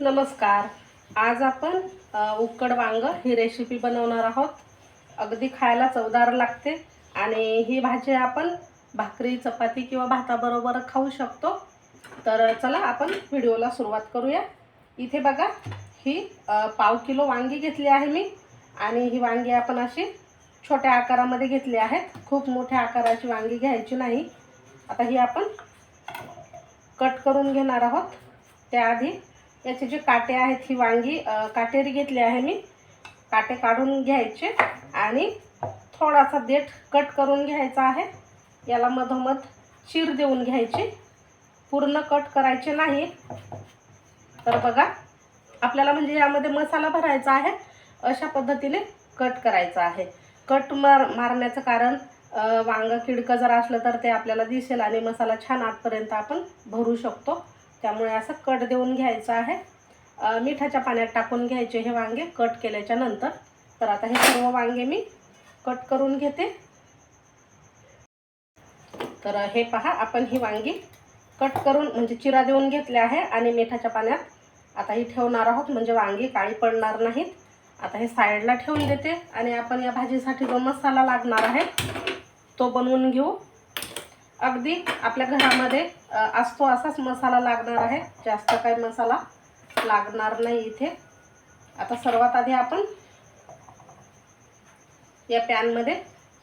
नमस्कार. आज आपण उकड वांग ही रेसिपी बनवणार आहोत. अगदी खायला चवदार लागते आणि ही भाजी आपण भाकरी चपाती किंवा भाताबरोबर खाऊ शकतो. तर चला आपण व्हिडिओला सुरुवात करूया. इथे बघा ही पाव किलो वांगी घेतली आहे मी आणि ही वांगी आपण अशी छोट्या आकारामध्ये घेतली आहेत. खूप मोठ्या आकाराची वांगी घ्यायची नाही. आता ही आपण कट करून घेणार आहोत. त्याआधी याचे जे काटे आहेत ही वांगी काटेरी घेतली आहे मी. काटे काढून घ्यायचे आणि थोडासा देठ कट करून घ्यायचा आहे. याला मधोमध चीर देऊन घ्यायची. पूर्ण कट करायचे नाही. तर बघा आपल्याला म्हणजे यामध्ये मसाला भरायचा आहे. अशा पद्धतीने कट करायचा आहे. कट मार मारण्याचं कारण वांगं किडकं जर असलं तर ते आपल्याला दिसेल आणि मसाला छान आतपर्यंत आपण भरू शकतो. त्यामुळे असं कट देऊन घ्यायचं आहे. मिठाच्या पाण्यात टाकून घ्यायचे हे वांगे कट केल्याच्यानंतर. तर आता हे सर्व वांगे मी कट करून घेते. तर हे पहा आपण ही वांगी कट करून म्हणजे चिरा देऊन घेतले आहे आणि मिठाच्या पाण्यात आता ही ठेवणार आहोत. म्हणजे वांगी काळी पडणार नाहीत. आता हे साईडला ठेवून देते आणि आपण या भाजीसाठी जो मसाला लागणार आहे तो बनवून घेऊ. अगदी आपल्या घरामध्ये असतो असाच मसाला लागणार आहे. जास्त काही मसाला लागणार नाही इथे. आता सर्वात आधी आपण या पॅनमध्ये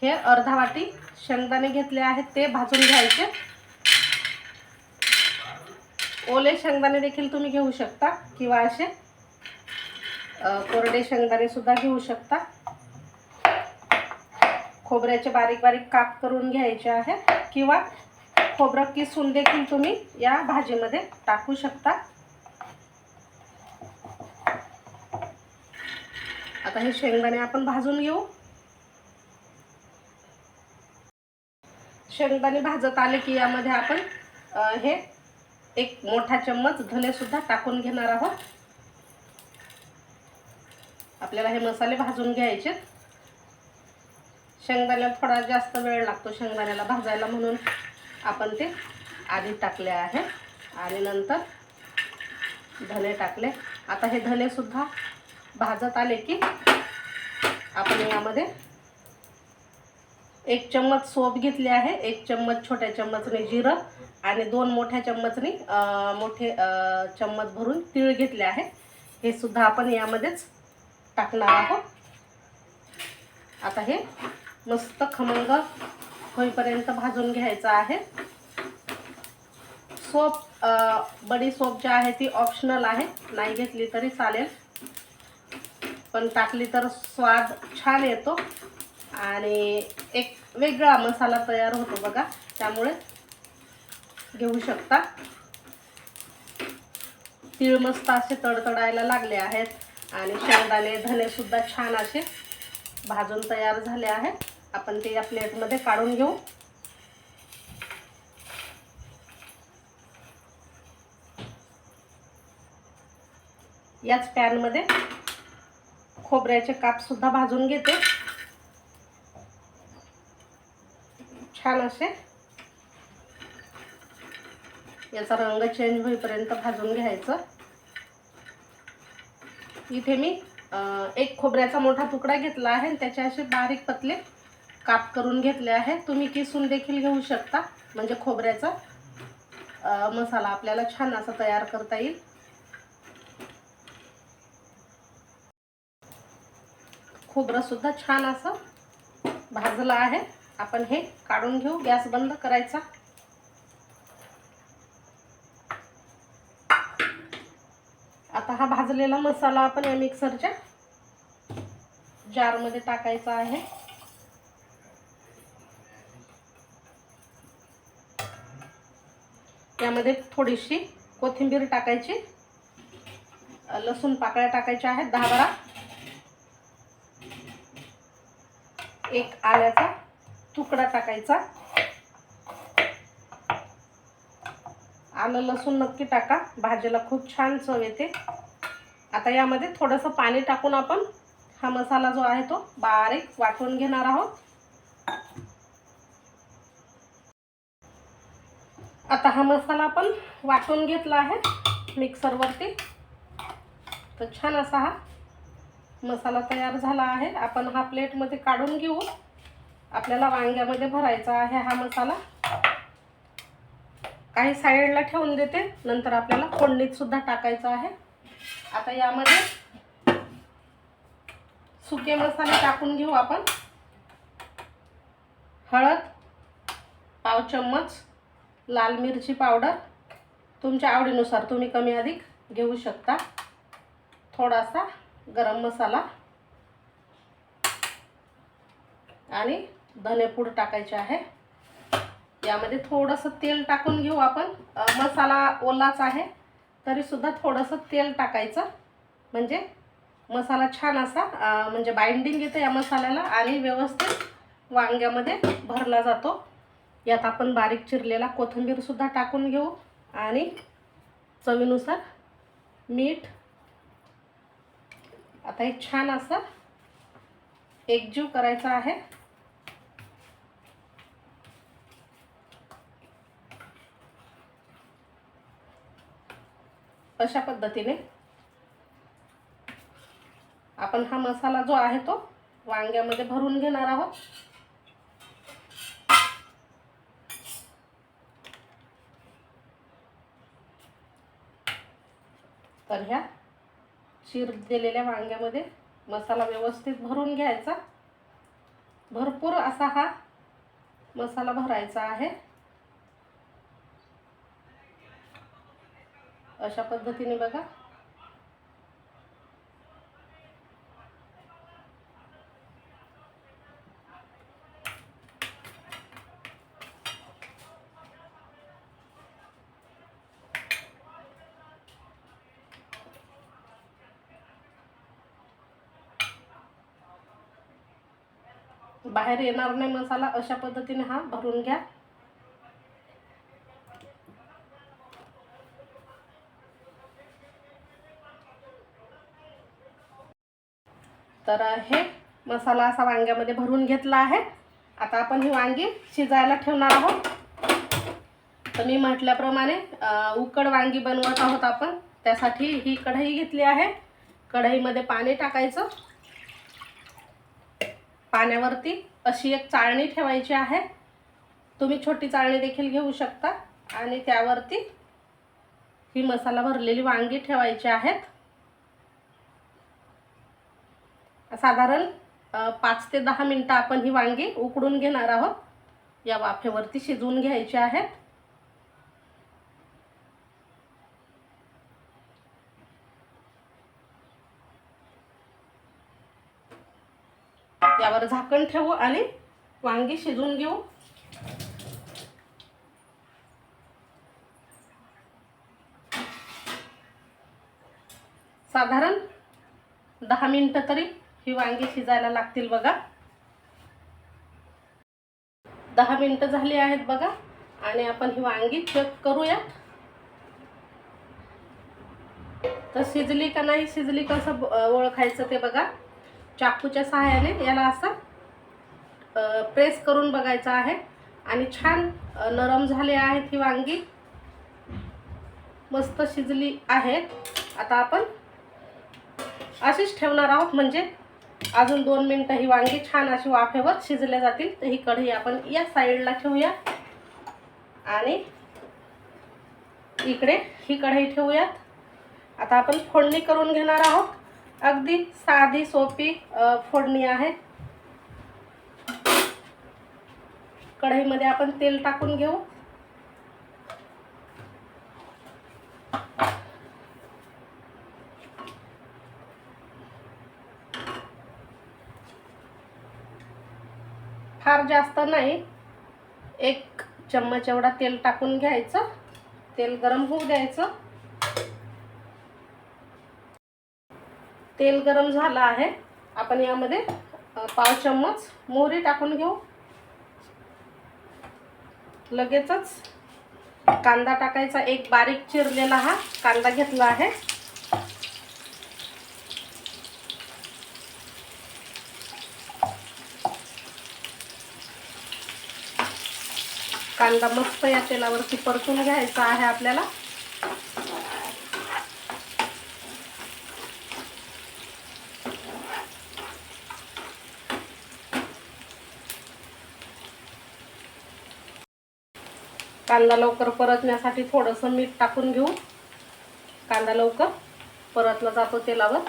हे अर्धा वाटी शेंगदाणे घेतले आहेत ते भाजून घ्यायचे. ओले शेंगदाणे देखील तुम्ही घेऊ शकता किंवा असे कोरडे शेंगदाणे सुद्धा घेऊ शकता. खोबऱ्याचे बारीक बारीक काप करून घ्यायचे आहे किंवा खोबरं किसून देखील तुम्ही या भाजीमध्ये टाकू शकता. आता हे शेंगदाणे आपण भाजून घेऊ. शेंगदाणे भाजत आले की यामध्ये आपण हे एक मोठा चम्मच धने सुद्धा टाकून घेणार आहोत. आपल्याला हे मसाले भाजून घ्यायचे शेंगदाण्याला थोडा जास्त वेळ लागतो शेंगदाण्याला भाजायला म्हणून. आपण ते आधी टाकले आहे. आणि नंतर धने टाकले. आता हे धनेसुद्धा भाजत आले की आपण यामध्ये एक चम्मच सोप घेतले आहे. एक चम्मच छोट्या चम्मचने जिरं आणि दोन मोठ्या चम्मचने मोठे चम्मच भरून तीळ घेतले आहे. हे सुद्धा आपण यामध्येच टाकणार आहोत. आता हे मस्त खमंग होईपर्यंत भाजून घ्यायचं आहे. सोप बडी सोप जी आहे ती ऑप्शनल आहे. नाही घेतली तरी चालेल. पण टाकली तर स्वाद छान येतो. आणि एक वेगळा मसाला तयार होतो बघा. त्यामुळे घेऊ शकता. तीळ मस्त असे तडतडायला लागले आहेत. आणि शेंगदाणे धने सुद्धा छान असे भाजून तयार झाले आहेत. आपण ते या प्लेटमध्ये काढून घेऊ. याच पॅनमध्ये खोबऱ्याचे काप सुद्धा भाजून घेते. छान असे. याचा रंग चेंज होईपर्यंत भाजून घ्यायचं. इथे मी एक खोबऱ्याचा मोठा तुकडा घेतला आहे आणि त्याचे असे बारीक पतले काप करून घेतले आहे. तुम्ही किसून देखील घेऊ शकता. म्हणजे खोबऱ्याचा मसाला आपल्याला छान असा तयार करता येईल. खोबरं सुद्धा छान असं भाजलं आहे. आपण हे काढून घेऊ. गॅस बंद करायचा. आता हा भाजलेला मसाला आपण या मिक्सरच्या जारमध्ये टाकायचा आहे. यामध्ये थोडीशी कोथिंबीर टाकायची. लसूण पाकळ्या टाकायच्या आहेत दहा बारा. एक आल्याचा तुकडा टाकायचा. आलं लसूण नक्की टाका भाजीला खूप छान चव येते. आता यामध्ये थोडंसं पाणी टाकून आपण हा मसाला जो आहे तो बारीक वाटून घेणार आहोत. आता हा मसाला आपण वाटून घेतला आहे मिक्सरवरती. तर छान असा हा मसाला तयार झाला आहे. आपण हा प्लेटमध्ये काढून घेऊ. आपल्याला वांग्यामध्ये भरायचा आहे हा मसाला. काही साईडला ठेवून देते. नंतर आपल्याला फोडणीत सुद्धा आहे. आता यामध्ये सुके मसाले टाकून घेऊ आपण. हळद पाव चम्मच लाल मिरची पावडर. तुमच्या आवडीनुसार तुम्ही कमी अधिक घेऊ शकता. थोडासा गरम मसाला. आणि धनेपूड टाकायचे आहे. यामध्ये थोडंसं तेल टाकून घेऊ आपण. मसाला ओलाच आहे. तरीसुद्धा थोडंसं तेल टाकायचं. म्हणजे मसाला छान असा म्हणजे बाइंडिंग येतं या मसाल्याला आणि व्यवस्थित वांग्यामध्ये भरला जातो. यात आपण बारीक चिरलेला कोथिंबीरसुद्धा टाकून घेऊ आणि चवीनुसार मीठ. आता हे छान असं एकजीव करायचा आहे. अशा पद्धतीने आपण हा मसाला जो आहे तो वांग्यामध्ये भरून घेणार आहोत. तर ह्या चिर दिलेल्या वांग्यामध्ये मसाला व्यवस्थित भरून घ्यायचा. भरपूर असा हा मसाला भरायचा आहे. अशा पद्धतीने बघा. बाहेर येणार नाही मसाला अशा पद्धतीने हा भरून घ्या. तर हे मसाला असा वांग्यामध्ये भरून घेतला आहे. आता आपण ही वांगी शिजायला ठेवणार आहोत. तर मी म्हटल्याप्रमाणे उकड वांगी बनवत आहोत आपण. त्यासाठी ही कढई घेतली आहे. कढईमध्ये पाणी टाकायचं. पाण्यावरती अशी एक चाळणी ठेवायची आहे. तुम्ही छोटी चाळणी देखील घेऊ शकता. आणि त्यावरती ही मसाला भरलेली वांगी ठेवायची आहेत. साधारण पाच ते दहा मिनटं आपण ही वांगी उकडून घेणार आहोत. या वाफेवरती शिजवून घ्यायची आहेत. त्यावर झाकण ठेवू आणि वांगी शिजून घेऊ. साधारण दहा मिनिटं तरी ही वांगी शिजायला लागतील बघा. दहा मिनिटं झाली आहेत बघा आणि आपण ही वांगी चेक करूयात. तर शिजली का नाही शिजली कसं ओळखायचं ते बघा. चाकूच्या सहाय्याने याला असं प्रेस करून बघायचं आहे. आणि छान नरम झाले आहेत ही वांगी. मस्त शिजली आहेत आता आपण अशीच ठेवणार आहोत. म्हणजे अजून दोन मिनटं ही वांगी छान अशी वाफेवर शिजल्या जातील. तर ही कढई आपण या साईडला ठेवूया. आणि इकडे ही कढई ठेवूयात. आता आपण फोडणी करून घेणार आहोत. अगदी साधी सोपी फोडणी आहे. कढईमध्ये आपण तेल टाकून घेऊ. फार जास्त नाही. एक चम्मच एवढा तेल टाकून घ्यायचं. तेल गरम होऊ द्यायचं. तेल गरम झालं आहे. आपण यामध्ये पाव चम्मच मोहरी टाकून घेऊ. लगेचच कांदा टाकायचा एक बारीक चिरलेला हा कांदा घेतला आहे. कांदा मस्त या तेलावरती परतून घ्यायचा आहे आपल्याला. कांदा लवकर परतण्यासाठी थोडंसं मीठ टाकून घेऊ. कांदा लवकर परतला जातो तेलावर.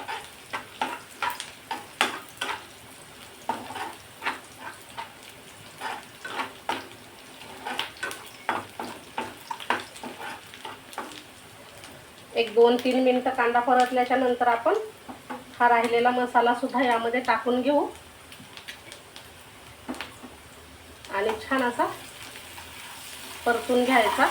एक दोन तीन मिनटं कांदा परतल्याच्या नंतर आपण हा राहिलेला मसाला सुद्धा यामध्ये टाकून घेऊ. आणि छान असा परतून घ्यायचा.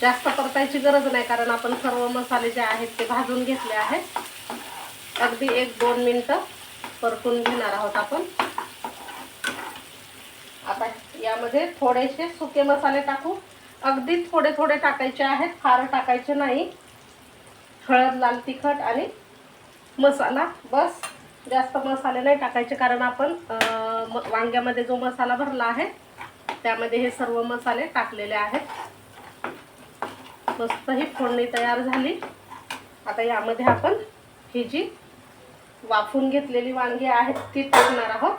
जास्त परतायची गरज नाही कारण आपण सर्व मसाले जे आहेत ते भाजून घेतले आहेत. अगदी एक दोन मिनटं परतून घेणार आहोत आपण. आता यामध्ये थोडेसे सुके मसाले टाकू. अगदी थोडे थोडे टाकायचे आहेत फार टाकायचे नाही. हळद लाल तिखट आणि मसाला. बस जास्त मसाले नाही टाकायचे कारण आपण वांग्यामध्ये जो मसाला भरला आहे त्यामध्ये हे सर्व मसाले टाकलेले आहेत. मस्त ही फोडणी तयार झाली. आता यामध्ये आपण ही जी वाफून घेतलेली वांगी आहेत ती टाकणार आहोत.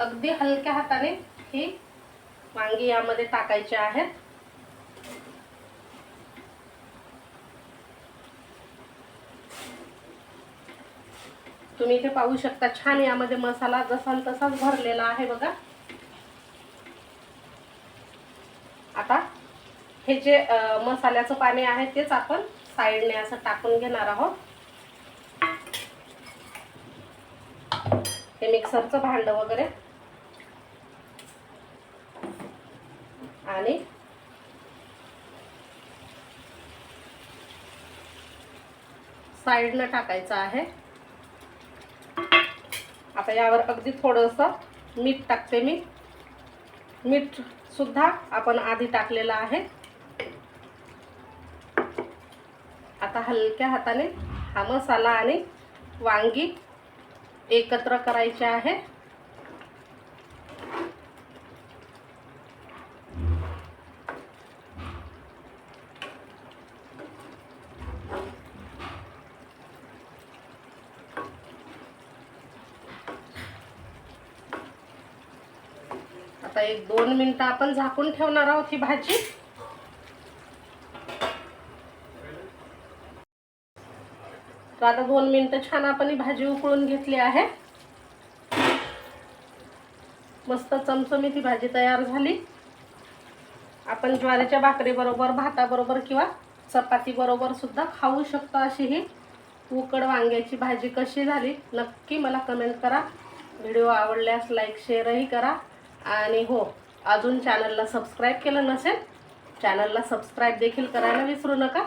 अगदी हलक्या हाताने ही वांगी यामध्ये टाकायची आहेत. तुम्ही इथे पाहू शकता छान यामध्ये मसाला जसा न तसाच भरलेला आहे बघा. आता हे जे मसाल्याचं पाणी आहे तेच आपण साईडने असं टाकून घेणार आहोत. हे मिक्सरचं भांडं वगैरे. आणि साईडनं टाकायचं आहे. आता यावर अगदी थोडंसं मीठ टाकते मी. मीठसुद्धा आपण आधी टाकलेलं आहे. आता हलक्या हाताने हा मसाला आणि वांगी एकत्र करायचे आहे. आता एक दोन मिनटं आपण झाकून ठेवणार आहोत ही भाजी. तर आता दोन मिनटं छान आपण ही भाजी उकळून घेतली आहे. मस्त चमचमीत ही भाजी तयार झाली. आपण ज्वारीच्या भाकरीबरोबर भाताबरोबर किंवा चपातीबरोबर सुद्धा खाऊ शकतो अशी ही उकड वांग्याची भाजी कशी झाली नक्की मला कमेंट करा. व्हिडिओ आवडल्यास लाईक शेअरही करा. आणि हो अजून चॅनलला सबस्क्राईब केलं नसेल चॅनलला सबस्क्राईब देखील करायला विसरू नका.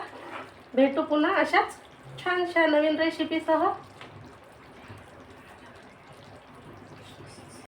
भेटू पुन्हा अशाच छानशा नवीन रेसिपीसह